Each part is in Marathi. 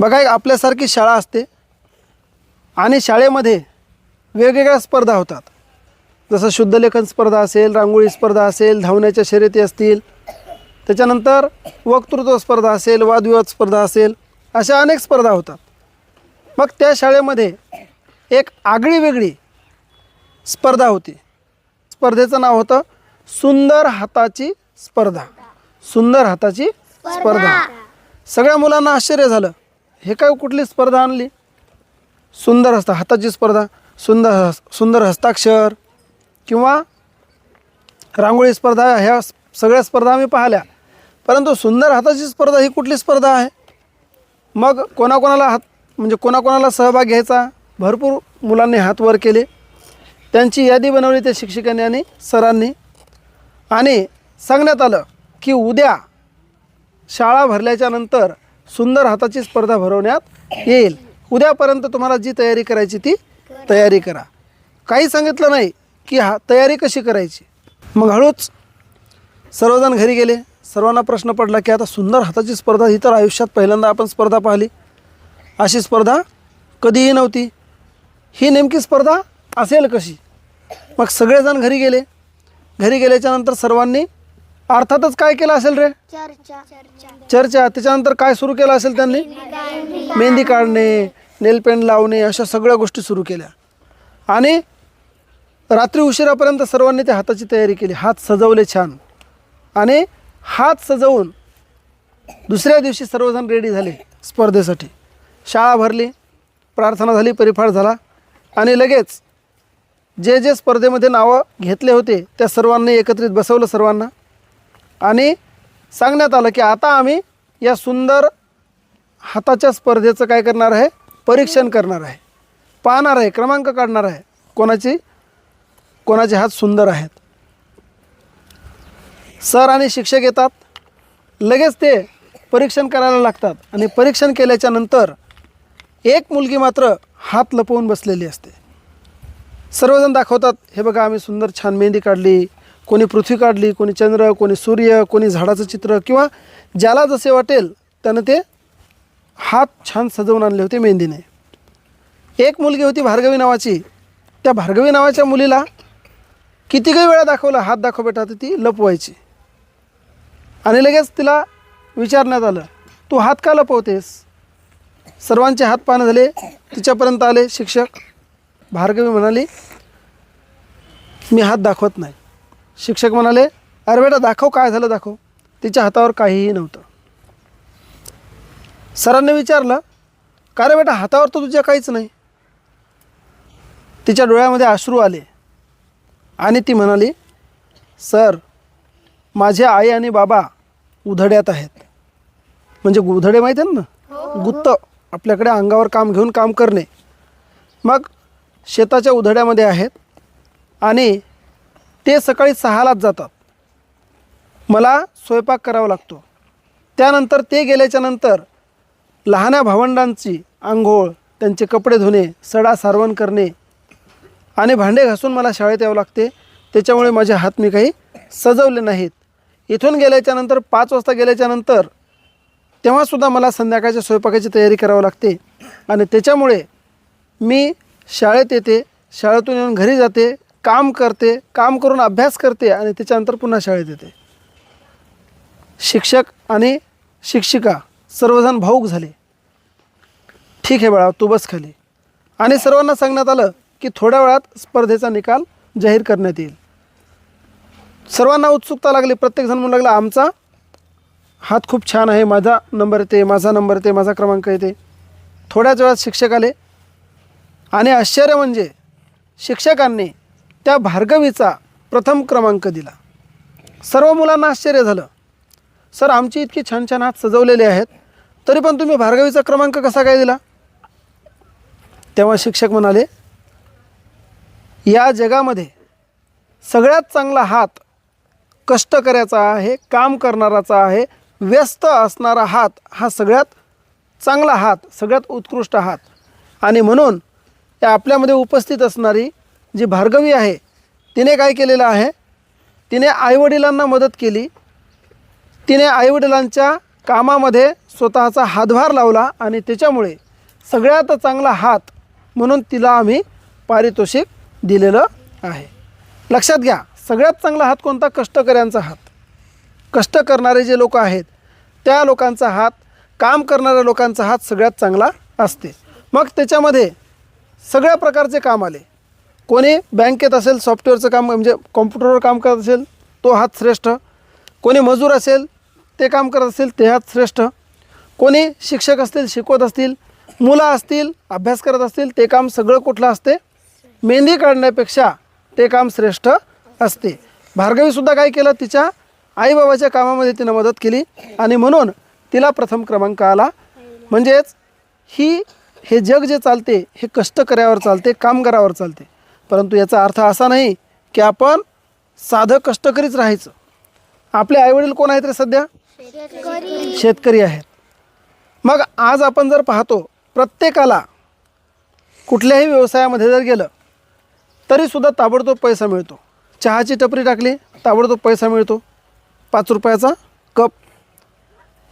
बघा एक आपल्यासारखी शाळा असते. आणि शाळेमध्ये वेगवेगळ्या स्पर्धा होतात. जसं शुद्धलेखन स्पर्धा असेल रांगोळी स्पर्धा असेल धावण्याच्या शर्यती असतील. त्याच्यानंतर वक्तृत्व स्पर्धा असेल वादविवाद स्पर्धा असेल अशा अनेक स्पर्धा होतात. मग त्या शाळेमध्ये एक आगळी वेगळी स्पर्धा होती. स्पर्धेचं नाव होतं सुंदर हाताची स्पर्धा. सुंदर हाताची स्पर्धा. सगळ्या मुलांना आश्चर्य झालं. हे काय कुठली स्पर्धा आणली? सुंदर हस्त हाताची स्पर्धा सुंदर सुंदर हस्ताक्षर किंवा रांगोळी स्पर्धा ह्या सगळ्या स्पर्धा आम्ही पाहिल्या. परंतु सुंदर हाताची स्पर्धा ही कुठली स्पर्धा आहे? मग कोणाकोणाला हात म्हणजे कोणाकोणाला सहभाग घ्यायचा? भरपूर मुलांनी हात वर केले. त्यांची यादी बनवली त्या शिक्षकांनी आणि सरांनी. आणि सांगण्यात आलं की उद्या शाळा भरल्याच्या नंतर सुंदर हाताची स्पर्धा भरवण्यात येईल. उद्यापर्यंत तुम्हाला जी तयारी करायची ती तयारी करा. काही सांगितलं नाही की हा तयारी कशी करायची? मग हळूच सर्वजण घरी गेले. सर्वांना प्रश्न पडला की आता सुंदर हाताची स्पर्धा ही तर आयुष्यात पहिल्यांदा आपण स्पर्धा पाहिली. अशी स्पर्धा कधीही नव्हती. ही नेमकी स्पर्धा असेल कशी? मग सगळेजण घरी गेले. घरी गेल्याच्यानंतर सर्वांनी अर्थातच काय केलं असेल रे? चर्चा. चर्चा. चर्चा त्याच्यानंतर काय सुरू केलं असेल त्यांनी? मेहंदी काढणे नेल पेंट लावणे अशा सगळ्या गोष्टी सुरू केल्या. आणि रात्री उशिरापर्यंत सर्वांनी त्या हाताची तयारी केली. हात सजवले छान. आणि हात सजवून दुसऱ्या दिवशी सर्वजण रेडी झाले स्पर्धेसाठी. शाळा भरली प्रार्थना झाली परिफार झाला. आणि लगेच जे जे स्पर्धेमध्ये नावं घेतले होते त्या सर्वांनी एकत्रित बसवलं सर्वांना. आणि सांगण्यात आलं की आता आम्ही या सुंदर हाताच्या स्पर्धेचं काय करणार आहे? परीक्षण करणार आहे. पाहणार आहे क्रमांक काढणार आहे. कोणाची? कोणाचे हात सुंदर आहेत? सर आणि शिक्षक येतात. लगेच ते परीक्षण करायला लागतात. आणि परीक्षण केल्याच्यानंतर एक मुलगी मात्र हात लपवून बसलेली असते. सर्वजण दाखवतात हे बघा आम्ही सुंदर छान मेहंदी काढली. कोणी पृथ्वी काढली कोणी चंद्र कोणी सूर्य कोणी झाडाचं चित्र किंवा ज्याला जसे वाटेल त्यानं ते हात छान सजवून आणले होते मेहंदीने. एक मुलगी होती भार्गवी नावाची. त्या भार्गवी नावाच्या मुलीला किती काही वेळा दाखवला हात दाखव बेटा तर ती लपवायची. आणि लगेच तिला विचारण्यात आलं तू हात का लपवतेस? सर्वांचे हात पानं झाले तिच्यापर्यंत आले शिक्षक. भार्गवी म्हणाली मी हात दाखवत नाही. शिक्षक म्हणाले अरे बेटा दाखव काय झालं दाखव. तिच्या हातावर काहीही नव्हतं. सरांनी विचारलं का रे बेटा हातावर तर तुझ्या काहीच नाही. तिच्या डोळ्यामध्ये अश्रू आले. आणि ती म्हणाली सर माझे आई आणि बाबा उधड्यात आहेत. म्हणजे उधडे माहीत आहेत ना? गुत्त आपल्याकडे अंगावर काम घेऊन काम करणे. मग शेताच्या उधड्यामध्ये आहेत आणि ते सकाळी सहालाच जातात. मला स्वयंपाक करावा लागतो. त्यानंतर ते गेल्याच्यानंतर लहान्या भावंडांची आंघोळ त्यांचे कपडे धुणे सडा सारवण करणे आणि भांडे घासून मला शाळेत यावं लागते. त्याच्यामुळे माझे हात मी काही सजवले नाहीत. इथून गेल्याच्यानंतर पाच वाजता गेल्याच्यानंतर तेव्हासुद्धा मला संध्याकाळच्या स्वयंपाकाची तयारी करावी लागते. आणि त्याच्यामुळे मी शाळेत येते शाळेतून येऊन घरी जाते काम करते काम करून अभ्यास करते आणि त्याच्यानंतर पुन्हा शाळेत येते. शिक्षक आणि शिक्षिका सर्वजण भाऊक झाले. ठीक आहे बाळा तू बस खाली. आणि सर्वांना सांगण्यात आलं की थोड्या वेळात स्पर्धेचा निकाल जाहीर करण्यात येईल. सर्वांना उत्सुकता लागली प्रत्येकजण म्हणू लागला आमचा हात खूप छान आहे माझा नंबर येते माझा नंबर येते माझा क्रमांक येते. थोड्याच वेळात शिक्षक आले. आणि आश्चर्य म्हणजे शिक्षकांनी त्या भार्गवीचा प्रथम क्रमांक दिला. सर्व मुलांना आश्चर्य झालं. सर आमची इतकी छान छान हात सजवलेले आहेत तरी पण तुम्ही भार्गवीचा क्रमांक कसा काय दिला? तेव्हा शिक्षक म्हणाले या जगामध्ये सगळ्यात चांगला हात कष्टकऱ्याचा आहे काम करणाराचा आहे व्यस्त असणारा हात हा सगळ्यात चांगला हात सगळ्यात उत्कृष्ट हात. आणि म्हणून या आपल्यामध्ये उपस्थित असणारी जी भार्गवी आहे तिने काय केलेलं आहे? तिने आईवडिलांना मदत केली. तिने आईवडिलांच्या कामामध्ये स्वतःचा हातभार लावला आणि त्याच्यामुळे सगळ्यात चांगला हात म्हणून तिला आम्ही पारितोषिक दिलेलं आहे. लक्षात घ्या सगळ्यात चांगला हात कोणता? कष्टकऱ्यांचा हात. कष्ट करणारे जे लोक आहेत त्या लोकांचा हात काम करणाऱ्या लोकांचा हात सगळ्यात चांगला असते. मग त्याच्यामध्ये सगळ्या प्रकारचे काम आले. कोणी बँकेत असेल सॉफ्टवेअरचं काम म्हणजे कॉम्प्युटरवर काम करत असेल तो हात श्रेष्ठ. कोणी मजूर असेल ते काम करत असेल ते हात श्रेष्ठ. कोणी शिक्षक असतील शिकवत असतील मुलं असतील अभ्यास करत असतील ते काम सगळं कुठलं असते? मेहंदी काढण्यापेक्षा ते काम श्रेष्ठ असते. भार्गवीसुद्धा काय केलं? तिच्या आईबाबाच्या कामामध्ये तिनं मदत केली आणि म्हणून तिला प्रथम क्रमांक आला. म्हणजेच ही हे जग जे चालते हे कष्टकऱ्यावर चालते कामगारावर चालते. परंतु याचा अर्थ असा नाही की आपण साधं कष्टकरीच राहायचं. आपले आईवडील कोण आहेत रे सध्या? शेतकरी आहेत. मग आज आपण जर पाहतो प्रत्येकाला कुठल्याही व्यवसायामध्ये जर गेलं तरीसुद्धा ताबडतोब पैसा मिळतो. चहाची टपरी टाकली ताबडतोब पैसा मिळतो. पाच रुपयाचा कप.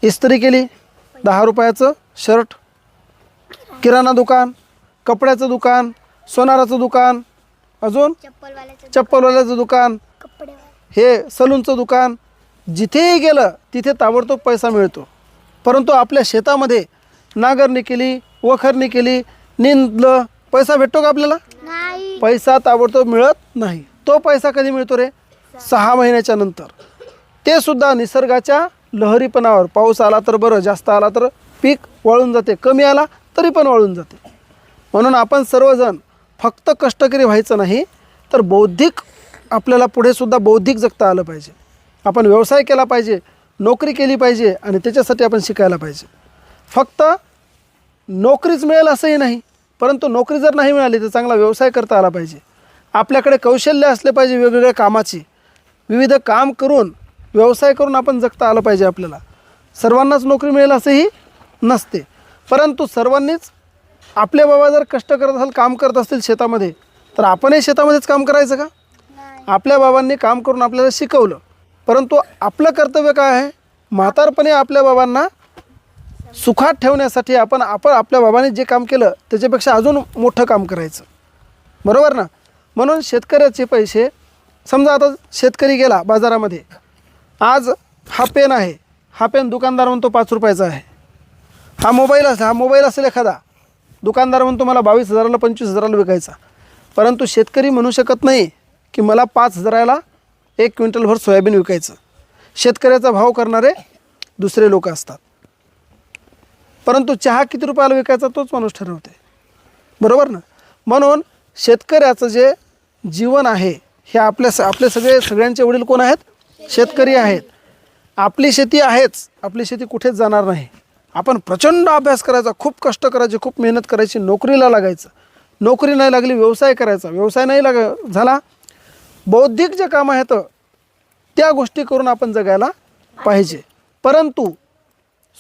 इस्त्री केली दहा रुपयाचं शर्ट. किराणा दुकान कपड्याचं दुकान सोनाराचं दुकान अजून? चप्पलवाल्याचं दुकान. हे सलूनचं दुकान. जिथेही गेलं तिथे ताबडतोब पैसा मिळतो. परंतु आपल्या शेतामध्ये नांगरणी केली वखरणी केली निंदलं पैसा भेटतो का आपल्याला? नाही. पैसा ताबडतोब मिळत नाही. तो पैसा कधी मिळतो रे? सहा महिन्याच्या नंतर. ते सुद्धा निसर्गाच्या लहरीपणावर. पाऊस आला तर बरं जास्त आला तर पीक वाळून जाते. कमी आला तरी पण वाळून जाते. म्हणून आपण सर्वजण फक्त कष्टकरी व्हायचं नाही तर बौद्धिक आपल्याला पुढेसुद्धा बौद्धिक जगता आलं पाहिजे. आपण व्यवसाय केला पाहिजे नोकरी केली पाहिजे आणि त्याच्यासाठी आपण शिकायला पाहिजे. फक्त नोकरीच मिळेल असंही नाही परंतु नोकरी जर नाही मिळाली तर चांगला व्यवसाय करता आला पाहिजे. आपल्याकडे कौशल्य असले पाहिजे वेगवेगळ्या कामाची. विविध काम करून व्यवसाय करून आपण जगता आलं पाहिजे आपल्याला. सर्वांनाच नोकरी मिळेल असंही नसते. परंतु सर्वांनीच आपले बाबा जर कष्ट करत असाल काम करत असतील शेतामध्ये तर आपणही शेतामध्येच काम करायचं का? आपल्या बाबांनी काम करून आपल्याला शिकवलं. परंतु आपलं कर्तव्य काय आहे? म्हातारपणे आपल्या बाबांना सुखात ठेवण्यासाठी आपण आपण आपल्या बाबांनी जे काम केलं त्याच्यापेक्षा अजून मोठं काम करायचं. बरोबर ना? म्हणून शेतकऱ्याचे पैसे समजा आता शेतकरी गेला बाजारामध्ये आज हा पेन आहे. हा पेन दुकानदार म्हणतो पाच रुपयाचा आहे. हा मोबाईल असेल हा मोबाईल असेल एखादा. दुकानदार म्हणून तुम्हाला बावीस हजाराला पंचवीस हजाराला विकायचा. परंतु शेतकरी म्हणू शकत नाही की मला पाच हजाराला एक क्विंटलभर सोयाबीन विकायचं. शेतकऱ्याचा भाव करणारे दुसरे लोक असतात. परंतु चहा किती रुपयाला विकायचा तोच माणूस ठरवते. बरोबर ना? म्हणून शेतकऱ्याचं जे जीवन आहे हे आपल्या स आपले सगळे सगळ्यांचे वडील कोण आहेत? शेतकरी आहेत. आपली शेती आहेच. आपली शेती कुठेच जाणार नाही. आपण प्रचंड अभ्यास करायचा खूप कष्ट करायचे खूप मेहनत करायची नोकरीला लागायचं. नोकरी नाही लागली व्यवसाय करायचा. व्यवसाय नाही लाग झाला? बौद्धिक जे काम आहेत त्या गोष्टी करून आपण जगायला पाहिजे. परंतु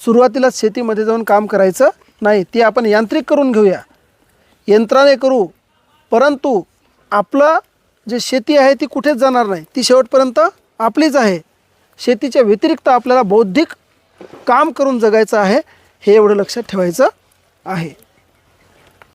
सुरुवातीला शेतीमध्ये जाऊन काम करायचं नाही ती आपण यांत्रिक करून घेऊया. यंत्राने करू परंतु आपलं जे शेती आहे ती कुठेच जाणार नाही. ती शेवटपर्यंत आपलीच आहे. शेतीच्या व्यतिरिक्त आपल्याला बौद्धिक काम करून जगायचं आहे हे एवढं लक्षात ठेवायचं आहे.